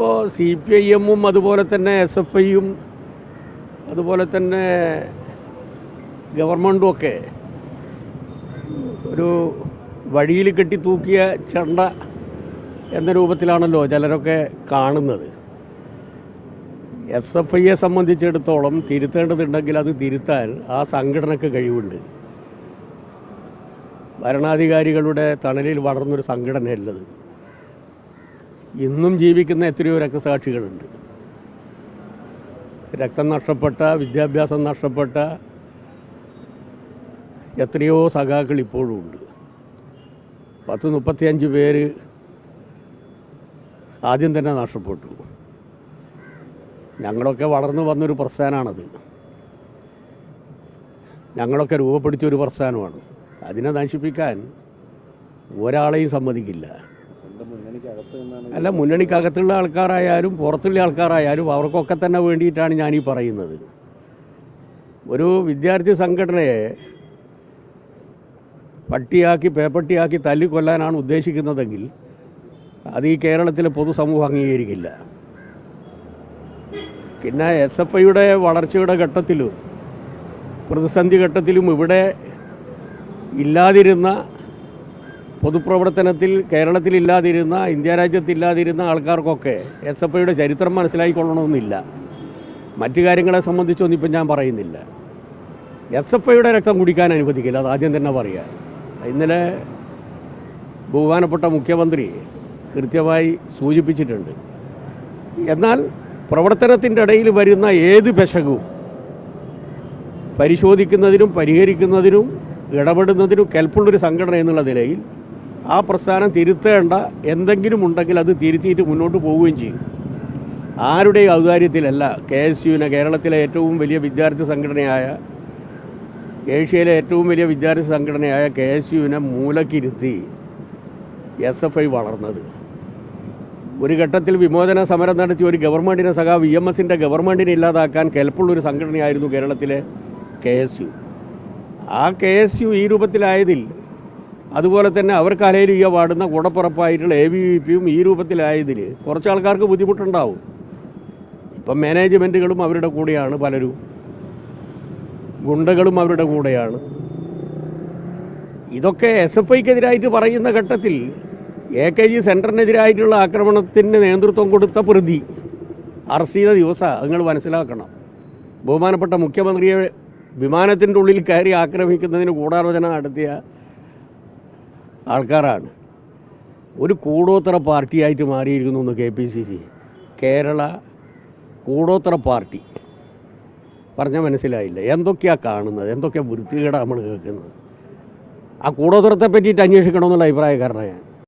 ഇപ്പോൾ C P I എമ്മും അതുപോലെ തന്നെ എസ് എഫ് ഐയും അതുപോലെ തന്നെ ഗവൺമെന്റും ഒക്കെ ഒരു വഴിയിൽ കെട്ടി തൂക്കിയ ചെണ്ട എന്ന രൂപത്തിലാണല്ലോ ചിലരൊക്കെ കാണുന്നത്. എസ് എഫ് ഐയെ സംബന്ധിച്ചിടത്തോളം തിരുത്തേണ്ടതുണ്ടെങ്കിൽ അത് തിരുത്താൻ ആ സംഘടനയ്ക്ക് കഴിവുണ്ട്. ഭരണാധികാരികളുടെ തണലിൽ വളർന്നൊരു സംഘടനയല്ലത്. ഇന്നും ജീവിക്കുന്ന എത്രയോ രക്തസാക്ഷികളുണ്ട്. രക്തം നഷ്ടപ്പെട്ട വിദ്യാഭ്യാസം നഷ്ടപ്പെട്ട എത്രയോ സഖാക്കൾ ഇപ്പോഴും ഉണ്ട്. പത്ത് മുപ്പത്തിയഞ്ച് പേര് ആദ്യം തന്നെ നഷ്ടപ്പെട്ടു. ഞങ്ങളൊക്കെ വളർന്നു വന്നൊരു പ്രസ്ഥാനമാണത്. ഞങ്ങളൊക്കെ രൂപപ്പെടുത്തിയ ഒരു പ്രസ്ഥാനമാണ്. അതിനെ നശിപ്പിക്കാൻ ഒരാളെയും സമ്മതിക്കില്ല. അല്ല മുന്നണിക്കകത്തുള്ള ആൾക്കാരായാലും പുറത്തുള്ള ആൾക്കാരായാലും അവർക്കൊക്കെ തന്നെ വേണ്ടിയിട്ടാണ് ഈ പറയുന്നത്. ഒരു വിദ്യാർത്ഥി സംഘടനയെ പട്ടിയാക്കി പേപ്പട്ടിയാക്കി തല്ലിക്കൊല്ലാനാണ് ഉദ്ദേശിക്കുന്നതെങ്കിൽ അത് ഈ കേരളത്തിലെ പൊതുസമൂഹം അംഗീകരിക്കില്ല. പിന്നെ എസ് എഫ് ഐയുടെ വളർച്ചയുടെ ഘട്ടത്തിലും പ്രതിസന്ധി ഘട്ടത്തിലും ഇവിടെ ഇല്ലാതിരുന്ന പൊതുപ്രവർത്തനത്തിൽ കേരളത്തിലില്ലാതിരുന്ന ഇന്ത്യ രാജ്യത്തില്ലാതിരുന്ന ആൾക്കാർക്കൊക്കെ എസ് എഫ് ഐയുടെ ചരിത്രം മനസ്സിലാക്കിക്കൊള്ളണമെന്നില്ല മറ്റു കാര്യങ്ങളെ സംബന്ധിച്ചൊന്നും ഇപ്പം ഞാൻ പറയുന്നില്ല. എസ് എഫ് ഐയുടെ രക്തം കുടിക്കാൻ അനുവദിക്കില്ല അത് ആദ്യം തന്നെ പറയുക ഇന്നലെ ബഹുമാനപ്പെട്ട മുഖ്യമന്ത്രി കൃത്യമായി സൂചിപ്പിച്ചിട്ടുണ്ട്. എന്നാൽ പ്രവർത്തനത്തിന്റെ ഇടയിൽ വരുന്ന ഏത് പെശകും പരിശോധിക്കുന്നതിനും പരിഹരിക്കുന്നതിനും ഇടപെടുന്നതിനും കെൽപ്പുള്ളൊരു സംഘടന എന്നുള്ള നിലയിൽ ആ പ്രസ്ഥാനം തിരുത്തേണ്ട എന്തെങ്കിലും ഉണ്ടെങ്കിൽ അത് തിരുത്തിയിട്ട് മുന്നോട്ട് പോവുകയും ചെയ്യും. ആരുടെയും ഔദാര്യത്തിലല്ല കെ എസ് യുവിനെ കേരളത്തിലെ ഏറ്റവും വലിയ വിദ്യാർത്ഥി സംഘടനയായ ഏഷ്യയിലെ ഏറ്റവും വലിയ വിദ്യാർത്ഥി സംഘടനയായ കെ എസ് യുവിനെ മൂലക്കിരുത്തി എസ് എഫ് ഐ വളർന്നത്. ഒരു ഘട്ടത്തിൽ വിമോചന സമരം നടത്തി ഒരു ഗവൺമെന്റിനെ സഖാ വി എം എസിന്റെ ഗവൺമെന്റിനെ ഇല്ലാതാക്കാൻ കെൽപ്പുള്ളൊരു സംഘടനയായിരുന്നു കേരളത്തിലെ കെ എസ് യു. ആ കെ എസ് യു ഈ രൂപത്തിലായതിൽ അതുപോലെ തന്നെ അവർക്ക് അലയിലിക പാടുന്ന കൂടപ്പുറപ്പായിട്ടുള്ള എ ബി വി പിയും ഈ രൂപത്തിലായതിൽ കുറച്ച് ആൾക്കാർക്ക് ബുദ്ധിമുട്ടുണ്ടാവും. ഇപ്പം മാനേജ്മെന്റുകളും അവരുടെ കൂടെയാണ് പലരും. ഗുണ്ടകളും അവരുടെ കൂടെയാണ്. ഇതൊക്കെ എസ് എഫ് ഐക്കെതിരായിട്ട് പറയുന്ന ഘട്ടത്തിൽ എ കെ ജി സെന്ററിനെതിരായിട്ടുള്ള ആക്രമണത്തിന് നേതൃത്വം കൊടുത്ത പ്രതി അറസ്റ്റ് ചെയ്ത ദിവസം നിങ്ങൾ മനസ്സിലാക്കണം. ബഹുമാനപ്പെട്ട മുഖ്യമന്ത്രിയെ വിമാനത്തിന്റെ ഉള്ളിൽ കയറി ആക്രമിക്കുന്നതിന് ഗൂഢാലോചന നടത്തിയ ആൾക്കാരാണ്. ഒരു കൂടോത്തര പാർട്ടിയായിട്ട് മാറിയിരിക്കുന്നു ഒന്ന് K P C C. Kerala കൂടോത്തര party. പറഞ്ഞാൽ മനസ്സിലായില്ല. എന്തൊക്കെയാണ് കാണുന്നത്? എന്തൊക്കെയാണ് വൃത്തികേടാണ് നമ്മൾ കേൾക്കുന്നത്? ആ കൂടോത്തരത്തെ പറ്റിയിട്ട് അന്വേഷിക്കണമെന്നുള്ള അഭിപ്രായക്കാരനാണ് ഞാൻ.